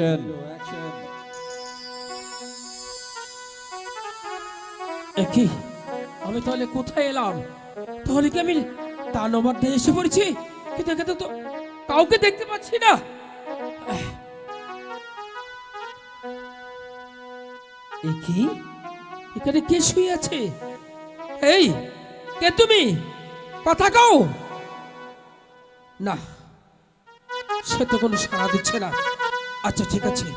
Action একই আমি তাহলে কোথায় এলাম? তাহলে কি আমি দানবারটা এসে পড়েছি? কিন্তু এখানে তো কাউকে দেখতে পাচ্ছি না। কি? এখানে কে শুয়ে আছে? এই কে তুমি? কথা কও। না সে তো কোনো সাড়া দিচ্ছে না। আচ্ছা ঠিক আছে।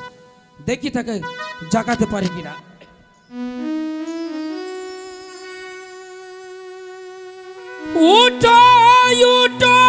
দেখি তাকে জাগাতে পারি কিনা। উঠো উঠো